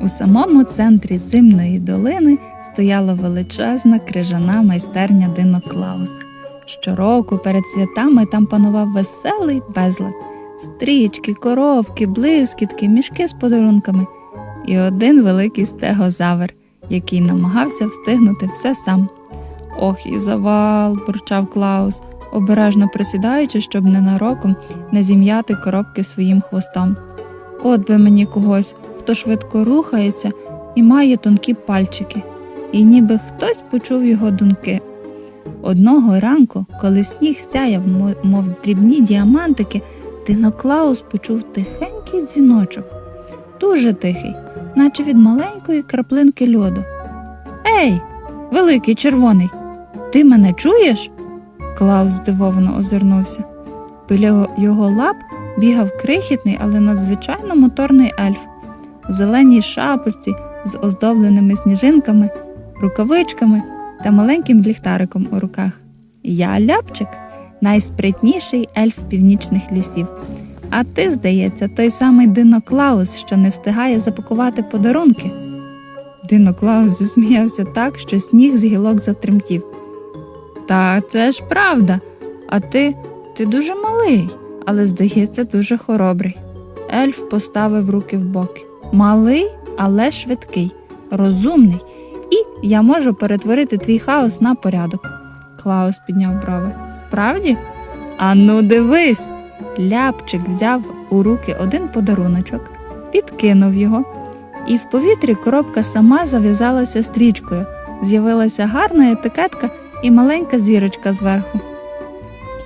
У самому центрі зимної долини стояла величезна крижана майстерня Дино Клауса. Щороку перед святами там панував веселий безлад. Стрічки, коробки, блискітки, мішки з подарунками і один великий стегозавр, який намагався встигнути все сам. Ох, і завал, бурчав Клаус, обережно присідаючи, щоб ненароком не зім'яти коробки своїм хвостом. От би мені когось, хто швидко рухається і має тонкі пальчики, і ніби хтось почув його думки. Одного ранку, коли сніг сяяв, мов дрібні діамантики, Диноклаус почув тихенький дзвіночок, дуже тихий, наче від маленької краплинки льоду. Ей, великий червоний, ти мене чуєш? Клаус здивовано озирнувся. Біля його лап бігав крихітний, але надзвичайно моторний ельф у зеленій шапочці з оздобленими сніжинками, рукавичками та маленьким ліхтариком у руках. Я ляпчик, найспритніший ельф північних лісів. А ти, здається, той самий Дино Клаус, що не встигає запакувати подарунки. Дино Клаус засміявся так, що сніг з гілок затремтів. Та це ж правда. А ти, ти дуже малий, але, здається, дуже хоробрий. Ельф поставив руки в боки. Малий, але швидкий, розумний, і я можу перетворити твій хаос на порядок. Клаус підняв брови. Справді? Ану, дивись. Ляпчик взяв у руки один подаруночок, підкинув його, і в повітрі коробка сама зав'язалася стрічкою. З'явилася гарна етикетка і маленька зірочка зверху.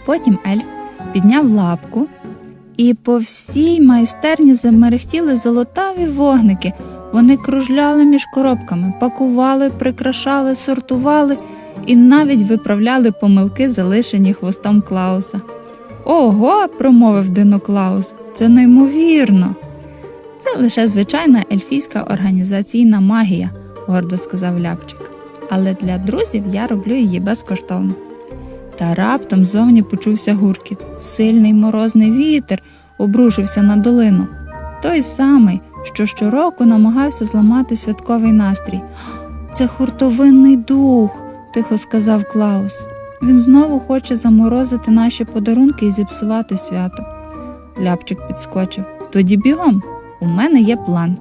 Потім ельф підняв лапку, і по всій майстерні замерехтіли золотаві вогники. Вони кружляли між коробками, пакували, прикрашали, сортували і навіть виправляли помилки, залишені хвостом Клауса. Ого, промовив Дино Клаус, це неймовірно. Це лише звичайна ельфійська організаційна магія, гордо сказав Ляпчик. Але для друзів я роблю її безкоштовно. Та раптом зовні почувся гуркіт. Сильний морозний вітер обрушився на долину. Той самий, що щороку намагався зламати святковий настрій. Це хуртовинний дух, тихо сказав Клаус. Він знову хоче заморозити наші подарунки і зіпсувати свято. Ляпчик підскочив. Тоді бігом, у мене є план.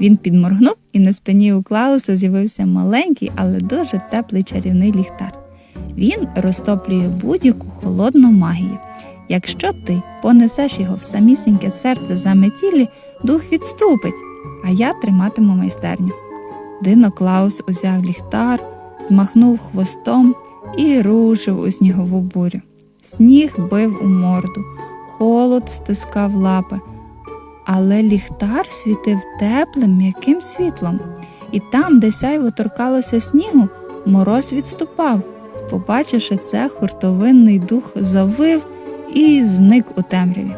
Він підморгнув, і на спині у Клауса з'явився маленький, але дуже теплий чарівний ліхтар. Він розтоплює будь-яку холодну магію. Якщо ти понесеш його в самісіньке серце заметілі, дух відступить, а я триматиму майстерню. Дино Клаус узяв ліхтар, змахнув хвостом і рушив у снігову бурю. Сніг бив у морду, холод стискав лапи, але ліхтар світив теплим м'яким світлом, і там, де сяйво торкалося снігу, мороз відступав. Побачивши це, хуртовинний дух завив і зник у темряві.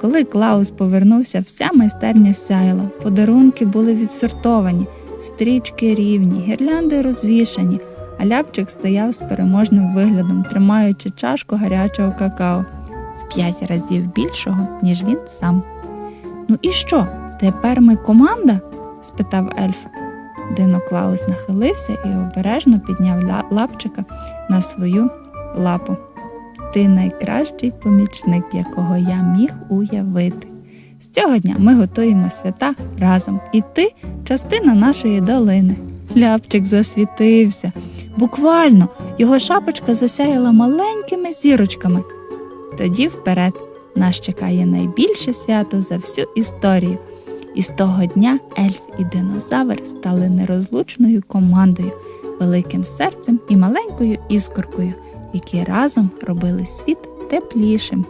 Коли Клаус повернувся, вся майстерня сяяла, подарунки були відсортовані, стрічки рівні, гірлянди розвішані, а ляпчик стояв з переможним виглядом, тримаючи чашку гарячого какао в п'ять разів більшого, ніж він сам. Ну і що? Тепер ми команда? спитав ельф. Дино Клаус нахилився і обережно підняв лапчика на свою лапу. Ти найкращий помічник, якого я міг уявити. З цього дня ми готуємо свята разом, і ти частина нашої долини. Ляпчик засвітився. Буквально його шапочка засяяла маленькими зірочками. Тоді вперед нас чекає найбільше свято за всю історію. І з того дня ельф і динозавр стали нерозлучною командою, великим серцем і маленькою іскоркою, які разом робили світ теплішим.